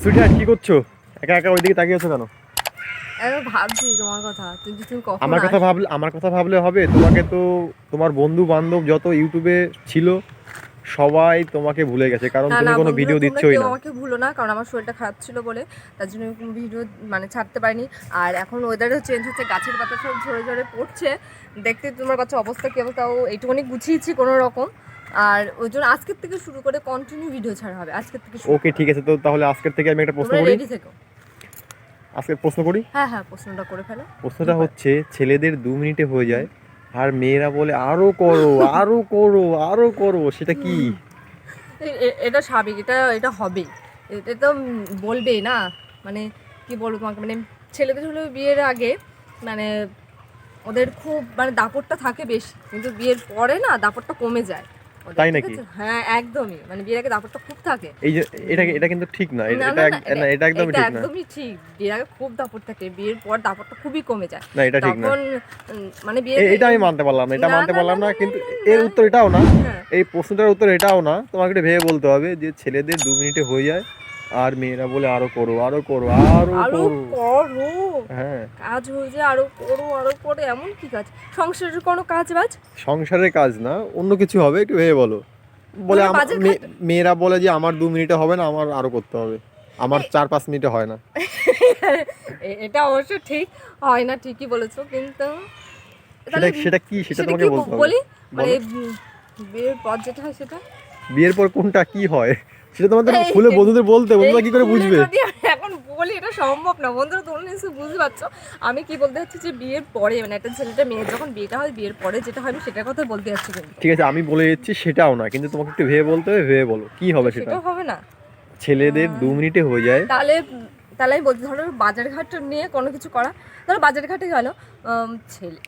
Sweater কি করছ? একা একা ওইদিকে তাকিয়ে আছো কেন? আমি ভাবছি তোমার কথা কিন্তু তুমি কখন আমার কথা ভাবলে আমার কথা ভাবলে হবে তোমাকে তো তোমার বন্ধু বান্ধব যত ইউটিউবে ছিল সবাই তোমাকে ভুলে গেছে কারণ তুমি কোনো ভিডিও দিচ্ছই না। আমাকে ভুলো না কারণ আমার শরীরটা খারাপ ছিল বলে তার জন্য আমি কোনো ভিডিও মানে ছাড়তে পারিনি। আর এখন ওয়েদারও চেঞ্জ হচ্ছে গাছের পাতা সব ঝরে ঝরে পড়ছে। দেখতে তোমার কাছে অবস্থা কেমন তাও এইটুকুনি গুছিয়েছি কোনো রকম আর ওই জন্য আজকের থেকে শুরু করে কন্টিনিউ ভিডিও ছাড়া হবে আজকের থেকে ওকে ঠিক আছে তো তাহলে আজকের থেকে আমি একটা প্রশ্ন করি। রেডি থেকো। আজকে প্রশ্ন করি? হ্যাঁ হ্যাঁ প্রশ্নটা করে ফেলো। প্রশ্নটা হচ্ছে ছেলেদের দু মিনিটে হয়ে যায় আর মেয়েরা বলে আরও করো আরও করো আরও করো। সেটা কি? এটা স্বাভাবিক এটা এটা হবেই এটা তো বলবেই না। মানে কি বলব তোমাকে মানে ছেলেদের হলো বিয়ের আগে মানে ওদের খুব মানে দাপটটা থাকে বেশি কিন্তু বিয়ের পরে না দাপটটা কমে যায়। তাই নাকি? হ্যাঁ একদমই। মানে বিয়ের আগে দাপটটা খুব থাকে। এই যে এটা এটা কিন্তু ঠিক না। এটা না, এটা একদমই ঠিক না। একদমই ঠিক। বিয়ের আগে খুব দাপট থাকে। বিয়ের পর দাপটটা খুবই কমে যায়। না এটা ঠিক না। তখন মানে বিয়ে এটা আমি মানতে পারলাম না এটা মানতে পারলাম না, কিন্তু এর উত্তর এটাও না। হ্যাঁ। এই প্রশ্নটার উত্তর এটাও না। তোমাকে একটু ভেবে বলতে হবে যে ছেলেদের দু মিনিটে হয়ে যায়। আর মেয়েরা বলে আরও করো আরও করো আরও আরও করো। হ্যাঁ। কাজ আরও করো আরও করো এমন কি কাজ? সংসারের কোনো কাজ বাজ সংসারের কাজ না অন্য কিছু হবে একটু ভেবে বলো। বলে মানে মেয়েরা বলে যে আমার দু মিনিটে হবে না আমার আরও করতে হবে। আমার চার পাঁচ মিনিটে হয় না। এটা অবশ্য ঠিক হয় না ঠিকই বলেছ কিন্তু সেটা কি সেটা তোমাকে বলতে হবে। বলি? মানে বিয়ের পর যেটা হয় সেটা? বিয়ের পর কোনটা কি হয়? সেটা তোমাদের খুলে বন্ধুদের বলতে বন্ধুরা কি করে বুঝবে? এখন বলি এটা সম্ভব না। বন্ধুরা তোমরা নিশ্চয়ই বুঝতে পারছ। আমি কি বলতে চাচ্ছি যে বিয়ের পরে মানে একটা ছেলেটা মেয়ের যখন বিয়েটা হয় বিয়ের পরে যেটা হয় সেটার কথা বলতে যাচ্ছি ঠিক আছে আমি বলে দিচ্ছি সেটাও না কিন্তু তোমাকে একটু ভেবে বলতে হবে ভেবে বলো কি হবে সেটা? হবে না। ছেলেদের দু মিনিটে হয়ে যায়। তাহলে তাহলে আমি বলছি ধরো বাজার ঘাট নিয়ে কোনো কিছু করা। ধরো বাজার ঘাটে গেল ছেলে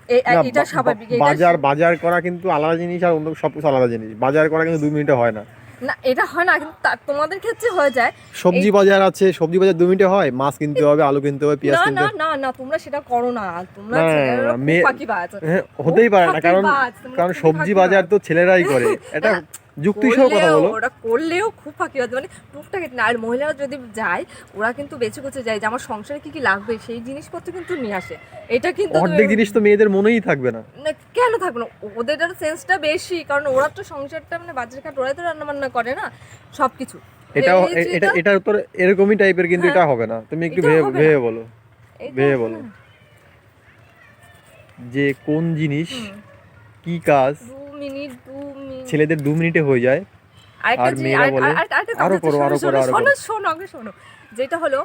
এটা স্বাভাবিক বাজার বাজার করা কিন্তু আলাদা জিনিস আর অন্য সব কিছু আলাদা জিনিস। বাজার করা কিন্তু দু মিনিটে হয় না। না এটা হয় না কিন্তু তোমাদের ক্ষেত্রে হয়ে যায়। সবজি বাজার আছে সবজি বাজার দু মিনিটে হয় মাছ কিনতে হবে আলু কিনতে হবে পেঁয়াজ না কিনতে না না না তোমরা সেটা করো না তোমরা ফাঁকিবাজ। হ্যাঁ হতেই পারে না কারণ কারণ সবজি বাজার তো ছেলেরাই করে। এটা যুক্তি সহ কথা বলো। ওরা করলেও খুব ফাঁকিবাজ মানে টুকটাক না আর মহিলারা যদি যায় ওরা কিন্তু বেছে কুচে যায় যে আমার সংসারে কি কি লাগবে সেই জিনিসপত্র কিন্তু নিয়ে আসে। এটা কিন্তু অর্ধেক জিনিস তো মেয়েদের মনেই থাকবে না। না, কেন থাকবে না? ওদের সেন্সটা বেশি কারণ ওরা তো সংসারটা মানে বাজার ঘাট ওরাই তো রান্না বান্না করে না সব কিছু এই এটা এটার উত্তর এরকমই টাইপের কিন্তু হ্যাঁ। এটা হবে না। তুমি একটু ভেবে ভেবে বলো। ভেবে বলো। যে কোন জিনিস কি কাজ দু মিনিট দু ছেলেদের দু মিনিটে হয়ে যায়। আর মেয়েরা বলে, আর- করো, আরও শোনো, করো, শোনো, শোনো আগে শোনো। যেটা হলো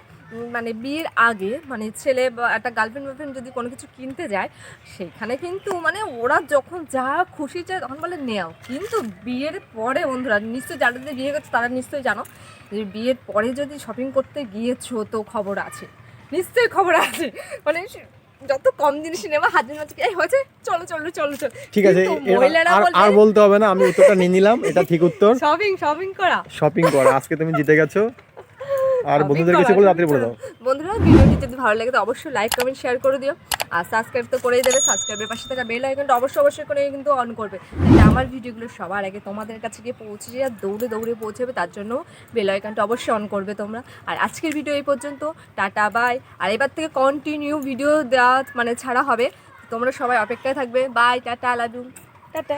মানে বিয়ের আগে মানে ছেলে বা একটা গার্লফ্রেন্ড গার্লফ্রেন্ড যদি কোনো কিছু কিনতে যায় সেখানে কিন্তু মানে ওরা যখন যা খুশি চায় তখন বলে নেও কিন্তু বিয়ের পরে বন্ধুরা নিশ্চয়ই যারা যদি বিয়ে করছে তারা নিশ্চয়ই জানো যে বিয়ের পরে যদি শপিং করতে গিয়েছো তো খবর আছে। নিশ্চয়ই খবর আছে। মানে যত কম জিনিস নেওয়া হাজির মাঝে এই হয়েছে? চলো চলো চলো চলো। ঠিক আছে মহিলারা আর আর বলতে হবে না আমি উত্তরটা নিয়ে নিলাম এটা ঠিক উত্তর। শপিং শপিং করা। শপিং করা আজকে তুমি জিতে গেছো। আর বন্ধুদের কাছে বলে রাত্রে বলে দাও। বন্ধুরা ভিডিওটি যদি ভালো লাগে তো অবশ্যই লাইক কমেন্ট শেয়ার করে দিও। আর সাবস্ক্রাইব তো করেই দেবে। সাবস্ক্রাইবের পাশে থাকা বেল আইকনটা অবশ্যই অবশ্যই করে কিন্তু অন করবে। যাতে আমার ভিডিওগুলো সবার আগে তোমাদের কাছে গিয়ে পৌঁছে যায় আর দৌড়ে দৌড়ে পৌঁছবে তার জন্য বেল আইকনটা অবশ্যই অন করবে তোমরা। আর আজকের ভিডিও এই পর্যন্ত। টাটা বাই আর এবার থেকে কন্টিনিউ ভিডিও দেওয়া মানে ছাড়া হবে। তোমরা সবাই অপেক্ষায় থাকবে। বাই টাটা লাডু টাটা।